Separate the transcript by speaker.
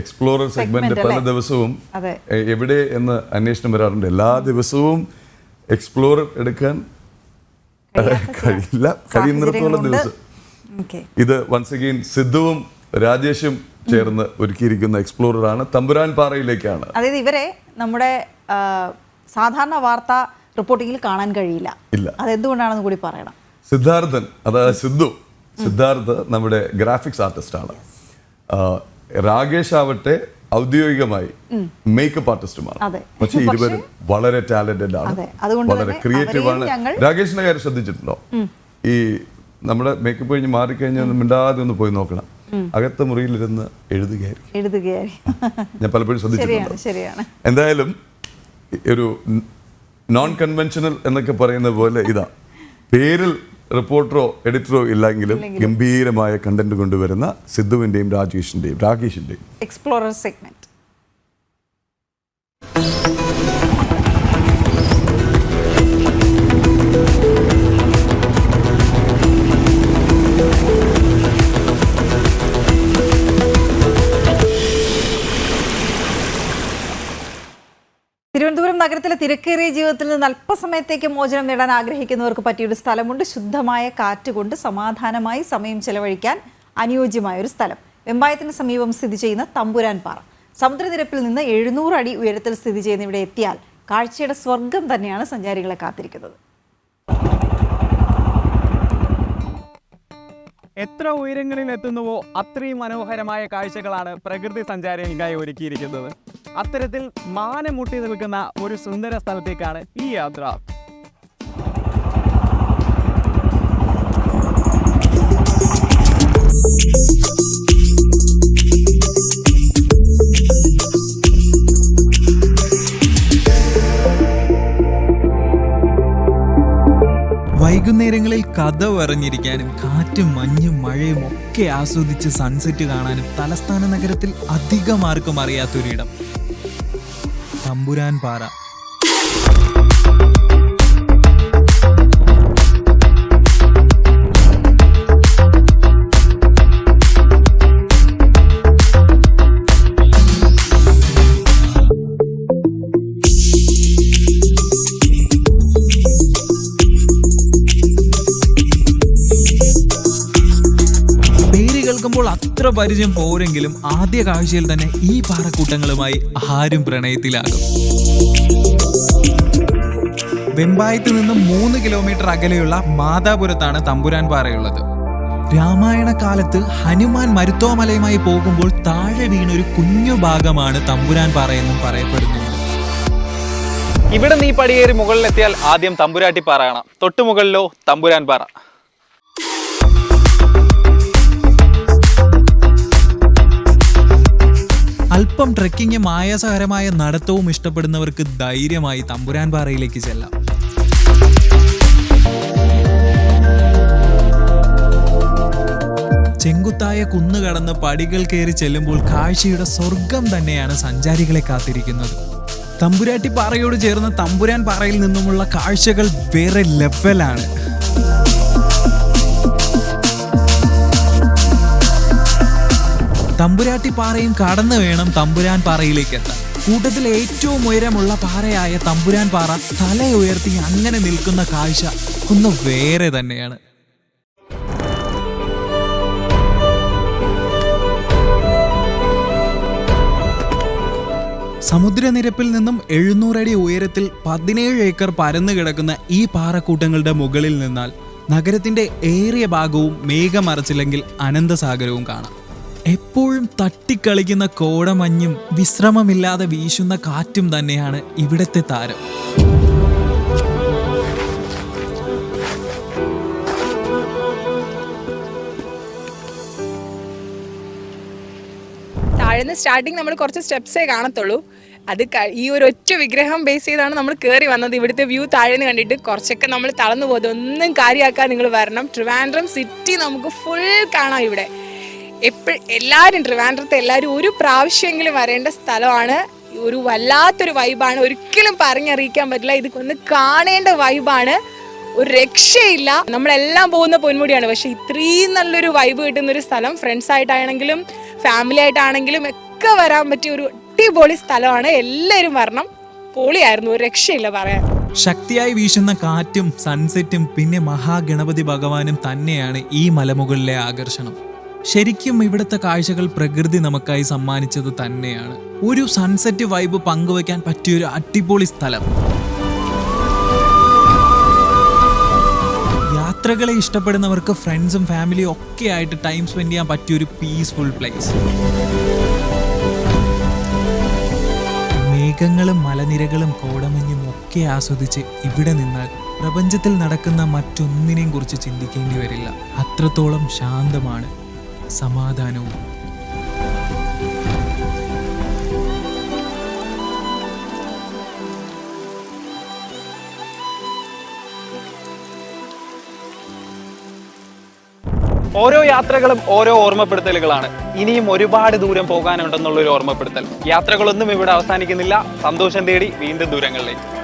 Speaker 1: Explorer segment പല? ദിവസവും എവിടെ എന്ന് അന്വേഷണം വരാറുണ്ട്. എല്ലാ ദിവസവും എക്സ്പ്ലോറർ എടുക്കാൻ കഴിയില്ല കഴിയുന്നിടത്തോളം. ദിവസം. ഇത് വൺസ് അഗെയിൻ സിദ്ധുവും രാജേഷും ചേർന്ന് ഒരുക്കിയിരിക്കുന്ന എക്സ്പ്ലോറർ ആണ്. തമ്പുരാൻ പാറയിലേക്കാണ്.
Speaker 2: അതായത് ഇവരെ നമ്മുടെ സാധാരണ വാർത്ത റിപ്പോർട്ടിങ്ങിൽ കാണാൻ കഴിയില്ല.
Speaker 1: ഇല്ല.
Speaker 2: അതെന്തുകൊണ്ടാണെന്ന് കൂടി പറയണം.
Speaker 1: സിദ്ധാർത്ഥൻ അതായത് സിദ്ധു. സിദ്ധാർത്ഥ് നമ്മുടെ ഗ്രാഫിക്സ് ആർട്ടിസ്റ്റ് ആണ്. രാകേഷ് ആവട്ടെ ഔദ്യോഗികമായി മേക്കപ്പ് ആർട്ടിസ്റ്റുമാണ് പക്ഷെ ഇരുവരും വളരെ ടാലന്റഡ് ആണ്. വളരെ ക്രിയേറ്റീവ് ആണ്. രാകേഷിന്റെ കാര്യം ശ്രദ്ധിച്ചിട്ടുണ്ടോ? ഈ നമ്മുടെ മേക്കപ്പ് കഴിഞ്ഞ് മാറിക്കഴിഞ്ഞാൽ മിണ്ടാതെ ഒന്ന് പോയി നോക്കണം. അകത്തെ മുറിയിലിരുന്ന് എഴുതുകയായിരുന്നു
Speaker 2: എഴുതുകയായിരുന്നു
Speaker 1: ഞാൻ പലപ്പോഴും ശ്രദ്ധിച്ചിട്ടുണ്ട്. എന്തായാലും ഒരു നോൺ കൺവെൻഷനൽ എന്നൊക്കെ പറയുന്ന പോലെ ഇതാ. പേരിൽ റിപ്പോർട്ടറോ എഡിറ്ററോ ഇല്ലെങ്കിലും ഗംഭീരമായ കണ്ടന്റ് കൊണ്ടുവരുന്ന സിദ്ധുവിന്റെയും രാജേഷിന്റെയും രാകേഷിന്റെയും.
Speaker 2: എക്സ്പ്ലോറർ സെഗ്മെന്റ് നഗരത്തിലെ തിരക്കേറിയ ജീവിതത്തിൽ നിന്ന് അല്പസമയത്തേക്ക് മോചനം നേടാൻ ആഗ്രഹിക്കുന്നവർക്ക് പറ്റിയൊരു സ്ഥലമുണ്ട്. ശുദ്ധമായ കാറ്റ് കൊണ്ട് സമാധാനമായി സമയം ചെലവഴിക്കാൻ അനുയോജ്യമായ ഒരു സ്ഥലം. വെമ്പായത്തിന് സമീപം സ്ഥിതി ചെയ്യുന്ന തമ്പുരാൻ പാറ സമുദ്രനിരപ്പിൽ നിന്ന് എഴുന്നൂറ് അടി ഉയരത്തിൽ സ്ഥിതി ചെയ്യുന്ന ഇവിടെ എത്തിയാൽ കാഴ്ചയുടെ സ്വർഗം തന്നെയാണ് സഞ്ചാരികളെ കാത്തിരിക്കുന്നത്.
Speaker 3: എത്ര ഉയരങ്ങളിൽ എത്തുന്നുവോ അത്രയും മനോഹരമായ കാഴ്ചകളാണ് പ്രകൃതി സഞ്ചാരികൾക്കായി ഒരുക്കിയിരിക്കുന്നത്. അത്തരത്തിൽ മാനം മുട്ടി നിൽക്കുന്ന ഒരു സുന്ദര സ്ഥലത്തേക്കാണ് ഈ യാത്ര.
Speaker 4: വൈകുന്നേരങ്ങളിൽ കഥ പറഞ്ഞിരിക്കാനും കാറ്റും മഞ്ഞും മഴയും ഒക്കെ ആസ്വദിച്ച് സൺസെറ്റ് കാണാനും തലസ്ഥാന നഗരത്തിൽ അധികം ആർക്കും അറിയാത്തൊരിടം. തമ്പുരാൻ പാറ പരിചയം പോരെങ്കിലും ആദ്യ കാഴ്ചയിൽ തന്നെ ഈ പാറക്കൂട്ടങ്ങളുമായി ആരും പ്രണയത്തിലാകും. വെമ്പായത്ത് നിന്ന് മൂന്ന് കിലോമീറ്റർ അകലെയുള്ള മാതാപുരത്താണ് തമ്പുരാൻ പാറയുള്ളത്. രാമായണ കാലത്ത് ഹനുമാൻ മരുത്തോമലയുമായി പോകുമ്പോൾ താഴെ വീണൊരു കുഞ്ഞു ഭാഗമാണ് തമ്പുരാൻ പാറയെന്നും പറയപ്പെടുന്നു
Speaker 3: ഇവിടെ നീ പടിയേറി മുകളിലെത്തിയാൽ ആദ്യം തമ്പുരാട്ടി പാറ കാണാം. തൊട്ടു മുകളിലോ തമ്പുരാൻ പാറ.
Speaker 4: അല്പം ട്രെക്കിങ്ങും ആയാസകരമായ നടത്തവും ഇഷ്ടപ്പെടുന്നവർക്ക് ധൈര്യമായി തമ്പുരാൻ പാറയിലേക്ക് ചെല്ലാം. ചെങ്കുത്തായ കുന്ന് കടന്ന് പടികൾ കയറി ചെല്ലുമ്പോൾ കാഴ്ചയുടെ സ്വർഗം തന്നെയാണ് സഞ്ചാരികളെ കാത്തിരിക്കുന്നത്. തമ്പുരാട്ടി പാറയോട് ചേർന്ന തമ്പുരാൻ പാറയിൽ നിന്നുമുള്ള കാഴ്ചകൾ വേറെ ലെവലാണ് തമ്പുരാട്ടി പാറയും കടന്നു വേണം തമ്പുരാൻ പാറയിലേക്ക് എത്താൻ. കൂട്ടത്തിൽ ഏറ്റവും ഉയരമുള്ള പാറയായ തമ്പുരാൻ പാറ തല ഉയർത്തി അങ്ങനെ നിൽക്കുന്ന കാഴ്ച ഒന്ന് വേറെ തന്നെയാണ്. സമുദ്രനിരപ്പിൽ നിന്നും എഴുന്നൂറടി ഉയരത്തിൽ പതിനേഴ് ഏക്കർ പരന്നു കിടക്കുന്ന ഈ പാറക്കൂട്ടങ്ങളുടെ മുകളിൽ നിന്നാൽ നഗരത്തിന്റെ ഏറിയ ഭാഗവും മേഘമറച്ചില്ലെങ്കിൽ അനന്തസാഗരവും കാണാം. എപ്പോഴും തട്ടിക്കളിക്കുന്ന കോടമഞ്ഞും വിശ്രമമില്ലാതെ വീശുന്ന കാറ്റും തന്നെയാണ് ഇവിടത്തെ താരം.
Speaker 5: താഴ്ന്ന് സ്റ്റാർട്ടിങ് നമ്മൾ കുറച്ച് സ്റ്റെപ്സേ കാണത്തുള്ളൂ. അത് ഈ ഒരു ഒറ്റ വിഗ്രഹം ബേസ് ചെയ്താണ് നമ്മൾ കയറി വന്നത്. ഇവിടുത്തെ വ്യൂ താഴ്ന്ന് കണ്ടിട്ട് കുറച്ചൊക്കെ നമ്മൾ തളർന്നു പോകുന്നത് ഒന്നും കാര്യമാക്കാൻ നിങ്ങൾ വരണം. ട്രിവാൻഡ്രം സിറ്റി നമുക്ക് ഫുൾ കാണാം ഇവിടെ. എപ്പോഴും എല്ലാവരും ട്രിവാൻഡ്രത്തെ എല്ലാവരും ഒരു പ്രാവശ്യമെങ്കിലും വരേണ്ട സ്ഥലമാണ്. ഒരു വല്ലാത്തൊരു വൈബാണ് ഒരിക്കലും പറഞ്ഞറിയിക്കാൻ പറ്റില്ല. ഇത് ഒന്ന് കാണേണ്ട വൈബാണ് ഒരു രക്ഷയില്ല. നമ്മളെല്ലാം പോകുന്ന പൊന്മുടിയാണ്. പക്ഷെ ഇത്രയും നല്ലൊരു വൈബ് കിട്ടുന്ന ഒരു സ്ഥലം ഫ്രണ്ട്സ് ആയിട്ടാണെങ്കിലും ഫാമിലി ആയിട്ടാണെങ്കിലും ഒക്കെ വരാൻ പറ്റിയ ഒരു അടിപൊളി സ്ഥലമാണ്. എല്ലാവരും വരണം. പൊളിയായിരുന്നു. ഒരു രക്ഷയില്ല പറയാൻ.
Speaker 4: ശക്തിയായി വീശുന്ന കാറ്റും സൺസെറ്റും പിന്നെ മഹാഗണപതി ഭഗവാനും തന്നെയാണ് ഈ മലമുകളിലെ ആകർഷണം. ശരിക്കും ഇവിടുത്തെ കാഴ്ചകൾ പ്രകൃതി നമുക്കായി സമ്മാനിച്ചത് തന്നെയാണ്. ഒരു സൺസെറ്റ് വൈബ് പങ്കുവയ്ക്കാൻ പറ്റിയൊരു അടിപൊളി സ്ഥലം. യാത്രകളെ ഇഷ്ടപ്പെടുന്നവർക്ക് ഫ്രണ്ട്സും ഫാമിലിയും ഒക്കെ ആയിട്ട് ടൈം സ്പെൻഡ് ചെയ്യാൻ പറ്റിയൊരു പീസ്ഫുൾ പ്ലേസ് മേഘങ്ങളും മലനിരകളും കോടമഞ്ഞും ഒക്കെ ആസ്വദിച്ച് ഇവിടെ നിന്നാൽ പ്രപഞ്ചത്തിൽ നടക്കുന്ന മറ്റൊന്നിനെയും കുറിച്ച് ചിന്തിക്കേണ്ടി വരില്ല. അത്രത്തോളം ശാന്തമാണ്. സമാധാനവും.
Speaker 3: ഓരോ യാത്രകളും ഓരോ ഓർമ്മപ്പെടുത്തലുകളാണ്. ഇനിയും ഒരുപാട് ദൂരം പോകാനുണ്ടെന്നുള്ള ഒരു ഓർമ്മപ്പെടുത്തൽ. യാത്രകളൊന്നും ഇവിടെ അവസാനിക്കുന്നില്ല. സന്തോഷം തേടി വീണ്ടും ദൂരങ്ങളിലേക്ക്.